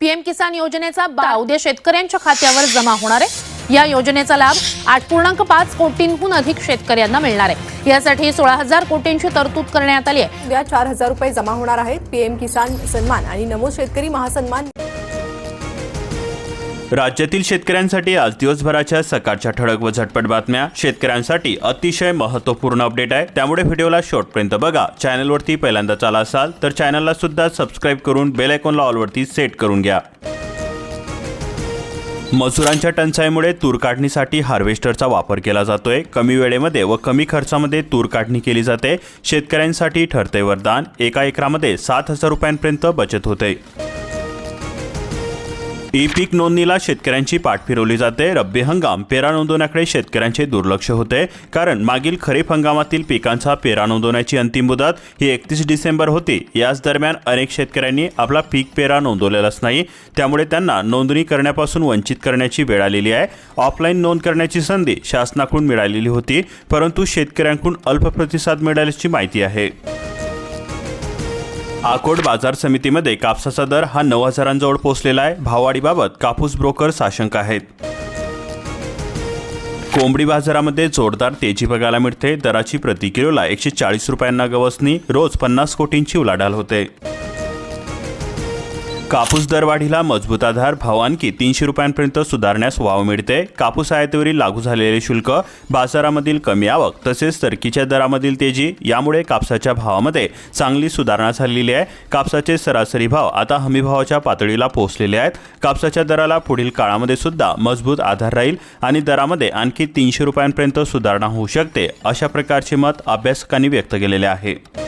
PM किसान योजनेचा बा उद्या शेतकऱ्यांच्या खात्यावर जमा होणार आहे. या योजनेचा लाभ आठ पूर्णांक पाच कोटींहून अधिक शेतकऱ्यांना मिळणार आहे. यासाठी सोळा हजार कोटींची तरतूद करण्यात आली आहे. उद्या चार हजार रुपये जमा होणार आहेत. पीएम किसान सन्मान आणि नमो शेतकरी महासन्मान राज्यातील शेतकऱ्यांसाठी आज दिवसभराच्या सकाळच्या ठळक व झटपट बातम्या. शेतकऱ्यांसाठी अतिशय महत्त्वपूर्ण अपडेट आहे. त्यामुळे व्हिडिओला शेवटपर्यंत बघा. चॅनलवरती पहिल्यांदा चाला असाल तर चॅनलला सुद्धा सबस्क्राईब करून बेल आयकॉनला ऑलवरती सेट करून घ्या. मजुरांच्या टंचाईमुळे तूर काढणीसाठी हार्वेस्टरचा वापर केला जातोय. कमी वेळेमध्ये व कमी खर्चामध्ये तूर काढणी केली जाते. शेतकऱ्यांसाठी ठरते वरदान. एका एकरामध्ये सात हजार रुपयांपर्यंत बचत होते. ई पीक नोंदणीला शेतकऱ्यांची पाठ फिरवली जाते. रब्बी हंगाम पेरा नोंदवण्याकडे शेतकऱ्यांचे दुर्लक्ष होते. कारण मागील खरीप हंगामातील पिकांचा पेरा नोंदवण्याची अंतिम मुदत ही एकतीस डिसेंबर होती. याच दरम्यान अनेक शेतकऱ्यांनी आपला पीक पेरा नोंदवलेलाच नाही. त्यामुळे त्यांना नोंदणी करण्यापासून वंचित करण्याची वेळ आलेली आहे. ऑफलाईन नोंद करण्याची संधी शासनाकडून मिळालेली होती. परंतु शेतकऱ्यांकडून अल्प प्रतिसाद मिळाल्याची माहिती आहे. आकोट बाजार समितीमध्ये कापसाचा दर हा नऊ हजारांजवळ पोहोचलेला आहे. भाववाढीबाबत कापूस ब्रोकर साशंक आहेत. कोंबडी बाजारामध्ये जोरदार तेजी बघायला मिळते. दराची प्रति किलोला एकशे चाळीस रुपयांना गवसणी रोज पन्नास कोटींची उलाढाल होते. कापूस दरवाढीला मजबूत आधार भाव आणखी तीनशे रुपयांपर्यंत सुधारण्यास वाव मिळते. कापूस आयातीवरील लागू झालेले शुल्क बाजारामधील कमी आवक तसेच तरकीच्या दरामधील तेजी यामुळे कापसाच्या भावामध्ये चांगली सुधारणा झालेली आहे. कापसाचे सरासरी भाव आता हमी भावाच्या पातळीला पोहोचलेले आहेत. कापसाच्या दराला पुढील काळामध्ये सुद्धा मजबूत आधार राहील आणि दरामध्ये आणखी तीनशे रुपयांपर्यंत सुधारणा होऊ शकते अशा प्रकारचे मत अभ्यासकांनी व्यक्त केलेले आहे.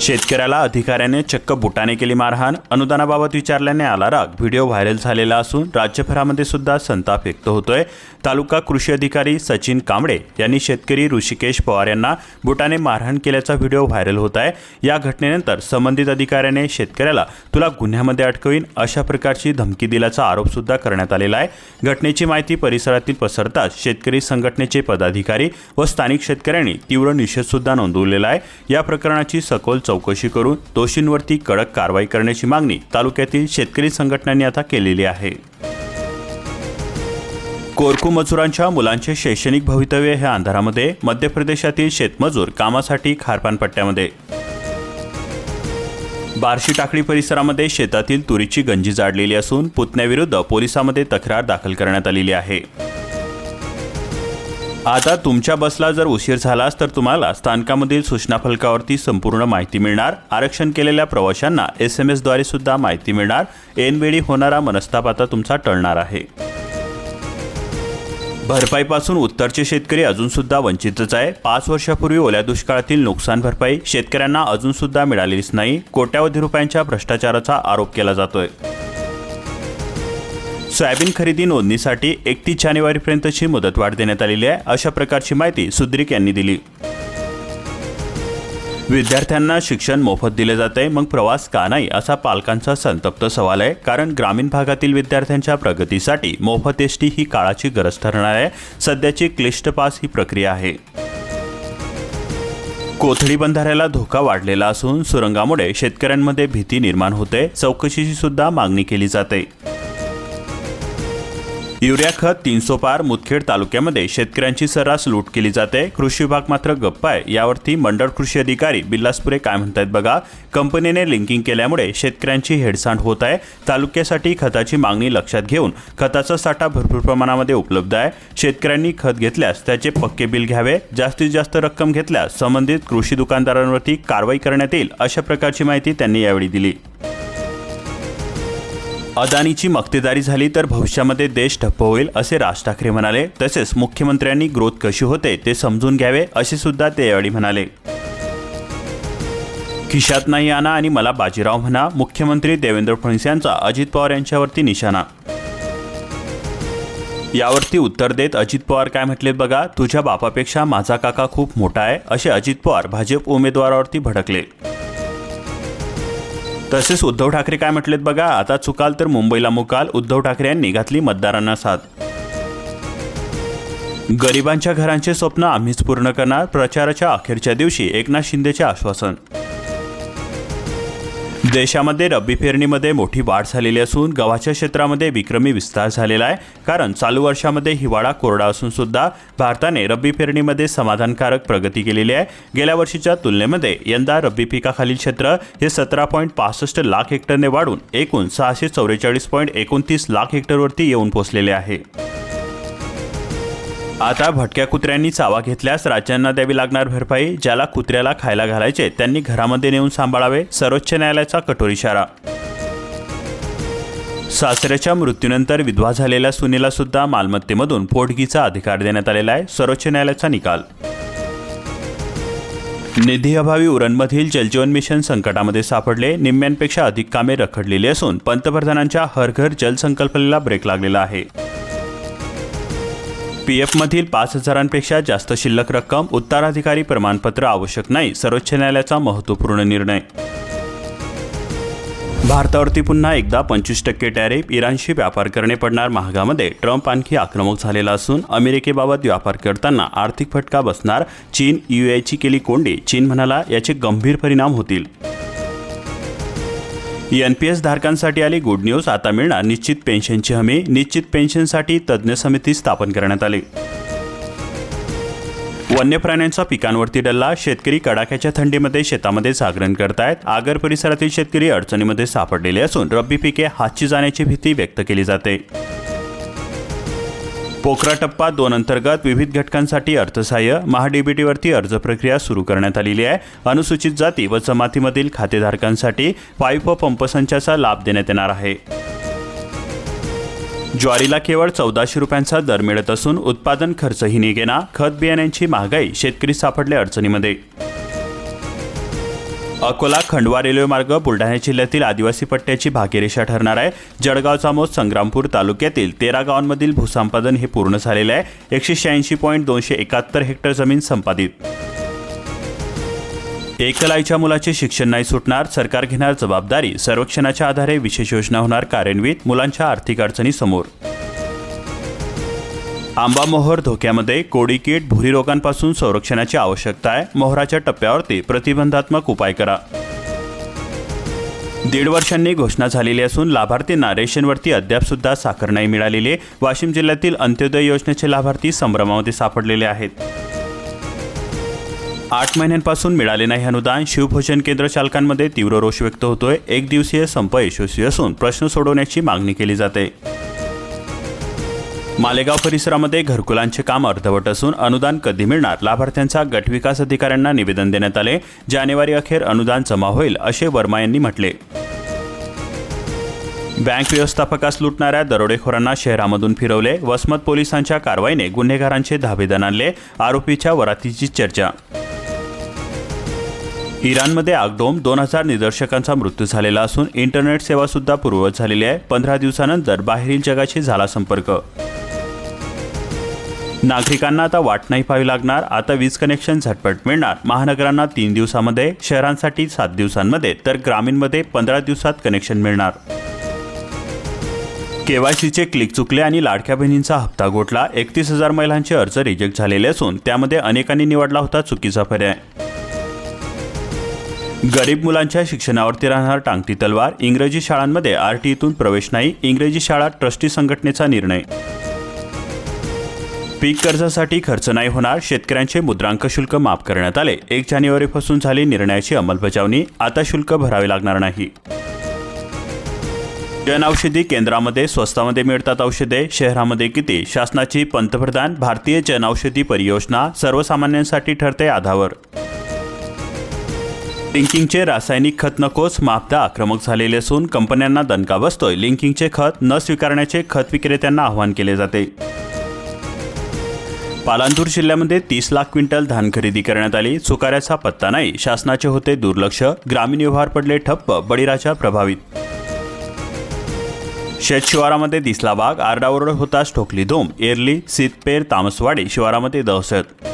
शेतकऱ्याला अधिकाऱ्याने चक्क बुटाने केली मारहाण. अनुदानाबाबत विचारल्याने आला राग. व्हिडिओ व्हायरल झालेला असून राज्यभरामध्ये सुद्धा संताप व्यक्त होतोय. तालुका कृषी अधिकारी सचिन कांबळे यांनी शेतकरी ऋषिकेश पवार यांना बुटाने मारहाण केल्याचा व्हिडिओ व्हायरल होत आहे. या घटनेनंतर संबंधित अधिकाऱ्याने शेतकऱ्याला तुला गुन्ह्यामध्ये अटकवीन अशा प्रकारची धमकी दिल्याचा आरोप सुद्धा करण्यात आलेला आहे. घटनेची माहिती परिसरातील पसरताच शेतकरी संघटनेचे पदाधिकारी व स्थानिक शेतकऱ्यांनी तीव्र निषेध सुद्धा नोंदवलेला आहे. या प्रकरणाची सखोल चौकशी करून दोषींवरती कडक कारवाई करण्याची मागणी तालुक्यातील शेतकरी संघटनांनी आता केलेली आहे. कोरकू मजुरांच्या मुलांचे शैक्षणिक भवितव्य हे अंधारामध्ये मध्य प्रदेशातील शेतमजूर कामासाठी खारपानपट्ट्यामध्ये. बार्शी टाकळी परिसरामध्ये शेतातील तुरीची गंजी जाडलेली असून पुतण्याविरुद्ध पोलिसांमध्ये तक्रार दाखल करण्यात आलेली आहे. आता तुमच्या बसला जर उशीर झालास तर तुम्हाला स्थानकामधील सूचना फलकावरती संपूर्ण माहिती मिळणार. आरक्षण केलेल्या प्रवाशांना एस एम एसद्वारे सुद्धा माहिती मिळणार. ऐनवेळी होणारा मनस्ताप आता तुमचा टळणार आहे. भरपाईपासून उत्तरचे शेतकरी अजून सुद्धा वंचितच आहे. पाच वर्षापूर्वी ओल्या दुष्काळातील नुकसान भरपाई शेतकऱ्यांना अजून सुद्धा मिळालेलीच नाही. कोट्यावधी रुपयांच्या भ्रष्टाचाराचा आरोप केला जातोय. सोयाबीन खरेदी नोंदणीसाठी एकतीस जानेवारीपर्यंतची मुदतवाढ देण्यात आलेली आहे अशा प्रकारची माहिती सुद्रिक यांनी दिली. विद्यार्थ्यांना शिक्षण मोफत दिले जाते मग प्रवास का नाही असा पालकांचा संतप्त सवाल आहे. कारण ग्रामीण भागातील विद्यार्थ्यांच्या प्रगतीसाठी मोफत एस टी ही काळाची गरज ठरणार आहे. सध्याची क्लिष्ट पास ही प्रक्रिया आहे. कोथळी बंधाऱ्याला धोका वाढलेला असून सुरंगामुळे शेतकऱ्यांमध्ये भीती निर्माण होते. चौकशीची सुद्धा मागणी केली जाते. युरिया खत तीनसो पार मुदखेड तालुक्यामध्ये शेतकऱ्यांची सर्रास लूट केली जाते. कृषी विभाग मात्र गप्प आहे. यावरती मंडळ कृषी अधिकारी बिल्लासपुरे काय म्हणतायत बघा. कंपनीने लिंकिंग केल्यामुळे शेतकऱ्यांची हेडसांड होत आहे. तालुक्यासाठी खताची मागणी लक्षात घेऊन खताचा साठा भरपूर प्रमाणामध्ये उपलब्ध आहे. शेतकऱ्यांनी खत घेतल्यास त्याचे पक्के बिल घ्यावे. जास्तीत जास्त रक्कम घेतल्यास संबंधित कृषी दुकानदारांवरती कारवाई करण्यात येईल अशा प्रकारची माहिती त्यांनी यावेळी दिली. अदानीची मक्तेदारी झाली तर भविष्यामध्ये देश ठप्प होईल असे राज ठाकरे म्हणाले. तसेच मुख्यमंत्र्यांनी ग्रोथ कशी होते ते समजून घ्यावे असे सुद्धा ते यावेळी म्हणाले. खिशात नाही आणा आणि मला बाजीराव म्हणा मुख्यमंत्री देवेंद्र फडणवीस यांचा अजित पवार यांच्यावरती निशाणा. यावरती उत्तर देत अजित पवार काय म्हटले बघा तुझ्या बापापेक्षा माझा काका खूप मोठा आहे असे अजित पवार भाजप उमेदवारावरती भडकले. तसेच उद्धव ठाकरे काय म्हटलेत बघा आता चुकाल तर मुंबईला मुकाल उद्धव ठाकरे यांनी घातली मतदारांना साथ. गरिबांच्या घरांचे स्वप्न आम्हीच पूर्ण करणार प्रचाराच्या अखेरच्या दिवशी एकनाथ शिंदेचे आश्वासन. देशामध्ये रब्बी पेरणीमध्ये मोठी वाढ झालेली असून गव्हाच्या क्षेत्रामध्ये विक्रमी विस्तार झालेला आहे. कारण चालू वर्षामध्ये हिवाळा कोरडा असून सुद्धा भारताने रब्बी पेरणीमध्ये समाधानकारक प्रगती केलेली आहे. गेल्या वर्षीच्या तुलनेमध्ये यंदा रब्बी पिकाखालील क्षेत्र हे सतरा पॉईंट पासष्ट लाख हेक्टरने वाढून एकूण सहाशे चौवेचाळीस पॉईंट एकोणतीस लाख हेक्टरवरती येऊन पोहोचलेले आहे. आता भटक्या कुत्र्यांनी चावा घेतल्यास राज्यांना द्यावी लागणार भरपाई ज्याला कुत्र्याला खायला घालायचे त्यांनी घरामध्ये नेऊन सांभाळावे सर्वोच्च न्यायालयाचा कठोर इशारा. सासऱ्याच्या मृत्यूनंतर विधवा झालेल्या सुनेला सुद्धा मालमत्तेमधून पोटगीचा अधिकार देण्यात आलेला आहे सर्वोच्च न्यायालयाचा निकाल. निधी अभावी उरणमधील जलजीवन मिशन संकटामध्ये सापडले निम्म्यांपेक्षा अधिक कामे रखडलेली असून पंतप्रधानांच्या हर घर जलसंकल्पनेला ब्रेक लागलेला आहे. पी एफमधील पाच हजारांपेक्षा जास्त शिल्लक रक्कम उत्तराधिकारी प्रमाणपत्र आवश्यक नाही सर्वोच्च न्यायालयाचा महत्त्वपूर्ण निर्णय. भारतावरती पुन्हा एकदा पंचवीस टक्के टॅरिफ इराणशी व्यापार करणे पडणार महागामध्ये. ट्रम्प आणखी आक्रमक झालेला असून अमेरिकेबाबत व्यापार करताना आर्थिक फटका बसणार चीन यूएची केली कोंडी. चीन म्हणाला याचे गंभीर परिणाम होतील. एन पी एस धारकांसाठी आली गुड न्यूज. आता मिळणार निश्चित पेन्शनची हमी. निश्चित पेन्शनसाठी तज्ज्ञ समिती स्थापन करण्यात आली. वन्य प्राण्यांचा पिकांवरती डल्ला. शेतकरी कडाक्याच्या थंडीमध्ये शेतामध्ये जागरण करतायत. आगर परिसरातील शेतकरी अडचणीमध्ये सापडलेले असून रब्बी पिके हातची जाण्याची भीती व्यक्त केली जाते. पोखरा टप्पा दोन अंतर्गत विविध घटकांसाठी अर्थसहाय्य महाडीबीटीवरती अर्ज प्रक्रिया सुरू करण्यात आलेली आहे. अनुसूचित जाती व जमातीमधील खातेधारकांसाठी पाईप व पंप संचाचा लाभ देण्यात येणार आहे. ज्वारीला केवळ चौदाशे रुपयांचा दर मिळत असून उत्पादन खर्चही निघेना. खत बियाण्यांची महागाई शेतकरी सापडले अडचणीमध्ये. अकोला खंडवा रेल्वे मार्ग बुलढाणा जिल्ह्यातील आदिवासी पट्ट्याची भाग्यरेषा ठरणार आहे. जळगावचा मोज संग्रामपूर तालुक्यातील तेरा गावांमधील भूसंपादन हे पूर्ण झालेले आहे. एकशे शहाऐंशी पॉईंट दोनशे एकाहत्तर हेक्टर जमीन संपादित. एकलाईच्या मुलाचे शिक्षण नाही सुटणार सरकार घेणार जबाबदारी सर्वेक्षणाच्या आधारे विशेष योजना होणार कार्यान्वित मुलांच्या आर्थिक अडचणी समोर. आंबा मोहर धोक्यामध्ये कोडी कीट भुरी रोगांपासून संरक्षणाची आवश्यकता आहे. मोहराच्या टप्प्यावरती प्रतिबंधात्मक उपाय करा. दीड वर्षांनी घोषणा झालेली असून लाभार्थींना रेशनवरती अद्याप सुद्धा साखर नाही मिळालेली वाशिम जिल्ह्यातील अंत्योदय योजनेचे लाभार्थी संभ्रमामध्ये सापडलेले आहेत. आठ महिन्यांपासून मिळाले नाही अनुदान. शिवभोजन केंद्र चालकांमध्ये तीव्र रोष व्यक्त होतोय. एक दिवसीय संप यशस्वी असून प्रश्न सोडवण्याची मागणी केली जाते. मालेगाव परिसरामध्ये घरकुलांचे काम अर्धवट असून अनुदान कधी मिळणार? लाभार्थ्यांचा गट विकास अधिकाऱ्यांना निवेदन देण्यात आले. जानेवारी अखेर अनुदान जमा होईल असे वर्मा यांनी म्हटले. बँक व्यवस्थापकास लुटणाऱ्या दरोडेखोरांना शहरामधून फिरवले. वसमत पोलिसांच्या कारवाईने गुन्हेगारांचे धाबेदन आणले आरोपीच्या वरातीची चर्चा. इराणमध्ये आगडोम दोन हजार निदर्शकांचा मृत्यू झालेला असून इंटरनेट सेवासुद्धा पूर्ववत झालेली आहे. पंधरा दिवसानंतर बाहेरील जगाशी झाला संपर्क. नागरिकांना आता वाट नाही पाहावी लागणार. आता वीज कनेक्शन झटपट मिळणार. महानगरांना तीन दिवसामध्ये शहरांसाठी सात दिवसांमध्ये तर ग्रामीणमध्ये पंधरा दिवसात कनेक्शन मिळणार. केवायसीचे क्लिक चुकले आणि लाडक्या बहिणींचा हप्ता गोठला. एकतीस हजार महिलांचे अर्ज रिजेक्ट झालेले असून त्यामध्ये अनेकांनी निवडला होता चुकीचा पर्याय. गरीब मुलांच्या शिक्षणावरती राहणार टांगती तलवार. इंग्रजी शाळांमध्ये आरटीईतून प्रवेश नाही. इंग्रजी शाळा ट्रस्टी संघटनेचा निर्णय. पीक कर्जासाठी खर्च नाही होणार शेतकऱ्यांचे मुद्रांक शुल्क माफ करण्यात आले. एक जानेवारीपासून झाली निर्णयाची अंमलबजावणी आता शुल्क भरावे लागणार नाही. जनऔषधी केंद्रामध्ये स्वस्तामध्ये मिळतात औषधे शहरामध्ये किती? शासनाची पंतप्रधान भारतीय जनऔषधी परियोजना सर्वसामान्यांसाठी ठरते आधावर. लिंकिंगचे रासायनिक खत नकोच मापदा आक्रमक झालेले असून कंपन्यांना दणका बसतोय. लिंकिंगचे खत न स्वीकारण्याचे खत विक्रेत्यांना आवाहन केले जाते. पालांतूर जिल्ह्यामध्ये तीस लाख क्विंटल धान खरेदी करण्यात आली. चुकाऱ्याचा पत्ता नाही. शासनाचे होते दुर्लक्ष. ग्रामीण व्यवहार पडले ठप्प. बळीराजा प्रभावित. शेत शिवारामध्ये दिसला वाघ. आरडाओरड होताच ठोकली धोम. एरली सितपेर तामसवाडी शिवारामध्ये दहशत.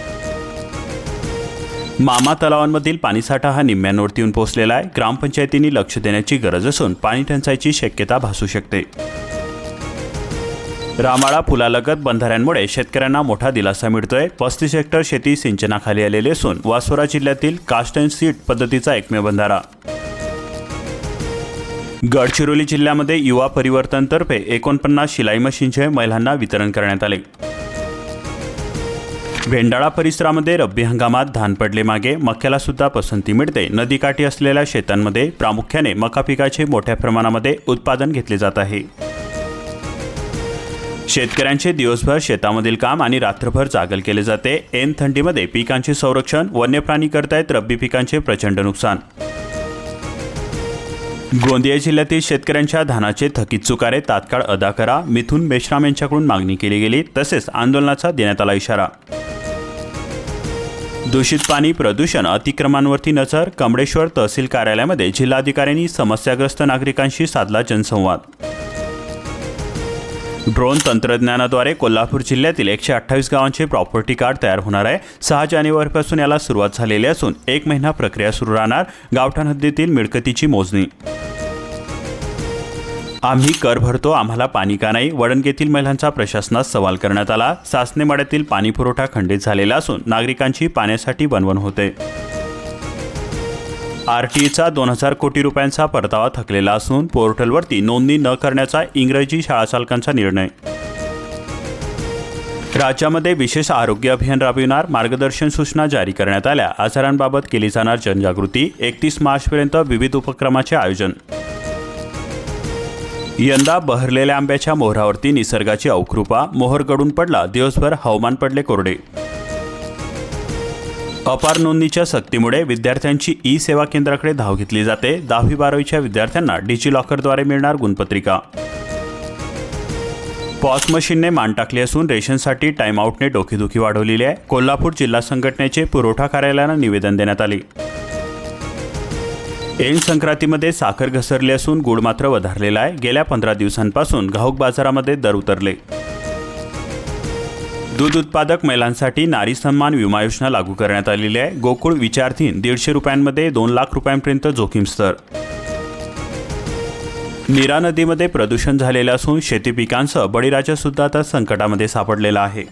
मामा तलावांमधील पाणीसाठा हा निम्म्यांवरती येऊन पोहोचलेला आहे. ग्रामपंचायतींनी लक्ष देण्याची गरज असून पाणी टंचाईची शक्यता भासू शकते. रामाळा पुलालगत बंधाऱ्यांमुळे शेतकऱ्यांना मोठा दिलासा मिळतोय. पस्तीस हेक्टर शेती सिंचनाखाली आलेली असून वासोरा जिल्ह्यातील कास्ट अँड सीट पद्धतीचा एकमेव बंधारा. गडचिरोली जिल्ह्यामध्ये युवा परिवर्तनतर्फे एकोणपन्नास शिलाई मशीनचे महिलांना वितरण करण्यात आले. भेंडाळा परिसरामध्ये रब्बी हंगामात धान पडले मागे मक्याला सुद्धा पसंती मिळते. नदीकाठी असलेल्या शेतांमध्ये प्रामुख्याने मका पिकाचे मोठ्या प्रमाणामध्ये उत्पादन घेतले जात आहे. शेतकऱ्यांचे दिवसभर शेतामधील काम आणि रात्रभर जागल केले जाते. ऐन थंडीमध्ये पिकांचे संरक्षण वन्यप्राणी करतायत रब्बी पिकांचे प्रचंड नुकसान. गोंदिया जिल्ह्यातील शेतकऱ्यांच्या धानाचे थकीत चुकारे तात्काळ अदा करा. मिथून मेश्राम यांच्याकडून मागणी केली गेली तसेच आंदोलनाचा देण्यात आला इशारा. दूषित पाणी प्रदूषण अतिक्रमांवरती नजर. कमळेश्वर तहसील कार्यालयामध्ये जिल्हाधिकाऱ्यांनी समस्याग्रस्त नागरिकांशी साधला जनसंवाद. ड्रोन तंत्रज्ञानाद्वारे कोल्हापूर जिल्ह्यातील एकशे अठ्ठावीस गावांचे प्रॉपर्टी कार्ड तयार होणार आहे. सहा जानेवारीपासून याला सुरुवात झालेली असून एक महिना प्रक्रिया सुरू राहणार गावठाण हद्दीतील मिळकतीची मोजणी. आम्ही कर भरतो आम्हाला पाणी का नाही? वडणगेतील महिलांचा प्रशासनास सवाल करण्यात आला. सासनेमाड्यातील पाणीपुरवठा खंडित झालेला असून नागरिकांची पाण्यासाठी बनवण होते. आरटीईचा दोन हजार कोटी रुपयांचा परतावा थकलेला असून पोर्टलवरती नोंदणी न करण्याचा इंग्रजी शाळा चालकांचा निर्णय. राज्यामध्ये विशेष आरोग्य अभियान राबविणार मार्गदर्शन सूचना जारी करण्यात आल्या. आजारांबाबत केली जाणार जनजागृती एकतीस मार्चपर्यंत विविध उपक्रमाचे आयोजन. यंदा बहरलेल्या आंब्याच्या मोहरावरती निसर्गाची अवकृपा मोहर गडून पडला दिवसभर हवामान पडले कोरडे. अपार नोंदणीच्या सक्तीमुळे विद्यार्थ्यांची ई सेवा केंद्राकडे धाव घेतली जाते. दहावी बारावीच्या विद्यार्थ्यांना डिजी लॉकरद्वारे मिळणार गुणपत्रिका. पॉस मशीनने मान टाकली असून रेशनसाठी टाइम आउटने डोकेदुखी वाढवलेली आहे. कोल्हापूर जिल्हा संघटनेचे पुरवठा कार्यालयानं निवेदन देण्यात आले. ऐन संक्रांतीमध्ये साखर घसरली असून गुळ मात्र वधारलेला आहे. गेल्या पंधरा दिवसांपासून घाऊक बाजारामध्ये दर उतरले. दूध उत्पादक महिलांसाठी नारी सन्मान विमा योजना लागू करण्यात आलेली आहे. गोकुळ विचारधीन दीडशे रुपयांमध्ये दोन लाख रुपयांपर्यंत जोखीम स्तर. नीरा नदीमध्ये प्रदूषण झालेलं असून शेती पिकांसह बळीराजा सुद्धा आता संकटामध्ये सापडलेला आहे.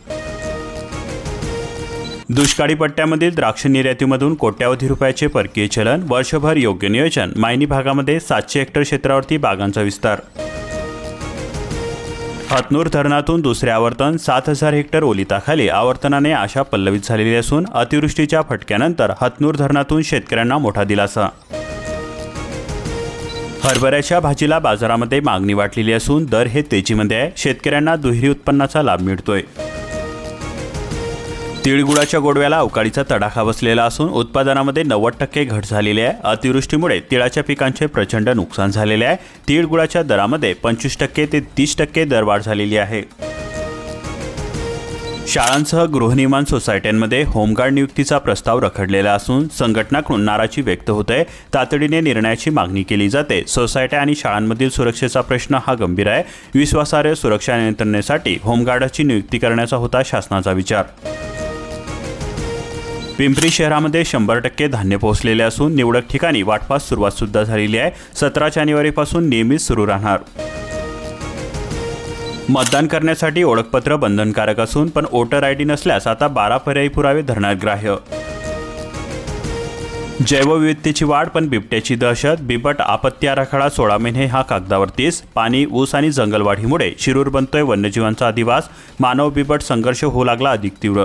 दुष्काळी पट्ट्यामधील द्राक्ष निर्यातीमधून कोट्यावधी रुपयाचे परकीय चलन वर्षभर योग्य नियोजन मायनी भागामध्ये सातशे हेक्टर क्षेत्रावरती बागांचा विस्तार. हतनूर धरणातून दुसरे आवर्तन सात हजार हेक्टर ओलिताखाली आवर्तनाने आशा पल्लवित झालेली असून अतिवृष्टीच्या फटक्यानंतर हतनूर धरणातून शेतकऱ्यांना मोठा दिलासा. हरभऱ्याच्या भाजीला बाजारामध्ये मागणी वाटलेली असून दर हे तेजीमध्ये आहे. शेतकऱ्यांना दुहेरी उत्पन्नाचा लाभ मिळतोय. तिळगुळाच्या गोडव्याला अवकाळीचा तडाखा बसलेला असून उत्पादनामध्ये नव्वद टक्के घट झालेली आहे. अतिवृष्टीमुळे तिळाच्या पिकांचे प्रचंड नुकसान झालेले आहे. तिळगुळाच्या दरामध्ये पंचवीस टक्के ते तीस टक्के दरवाढ झालेली आहे. शाळांसह गृहनिर्माण सोसायट्यांमध्ये होमगार्ड नियुक्तीचा प्रस्ताव रखडलेला असून संघटनाकडून नाराजी व्यक्त होत. आहे तातडीने निर्णयाची मागणी केली जाते. सोसायट्या आणि शाळांमधील सुरक्षेचा प्रश्न हा गंभीर आहे. विश्वासार्ह सुरक्षा नियंत्रणेसाठी होमगार्डाची नियुक्ती करण्याचा होता शासनाचा विचार. पिंपरी शहरामध्ये शंभर टक्के धान्य पोहोचलेले असून निवडक ठिकाणी वाटपास सुरुवात सुद्धा झालेली आहे. सतरा जानेवारीपासून नियमित सुरू राहणार. मतदान करण्यासाठी ओळखपत्र बंधनकारक असून पण वोटर आय डी नसल्यास आता बारा पर्यायी पुरावे धरणार ग्राह्य. जैवविविधतेची वाढ पण बिबट्याची दहशत बिबट आपत्ती आराखडा सोळा महिने हा कागदावरतीस पाणी ऊस आणि जंगलवाढीमुळे शिरूर बनतोय वन्यजीवांचा अधिवास. मानव बिबट संघर्ष होऊ लागला अधिक तीव्र.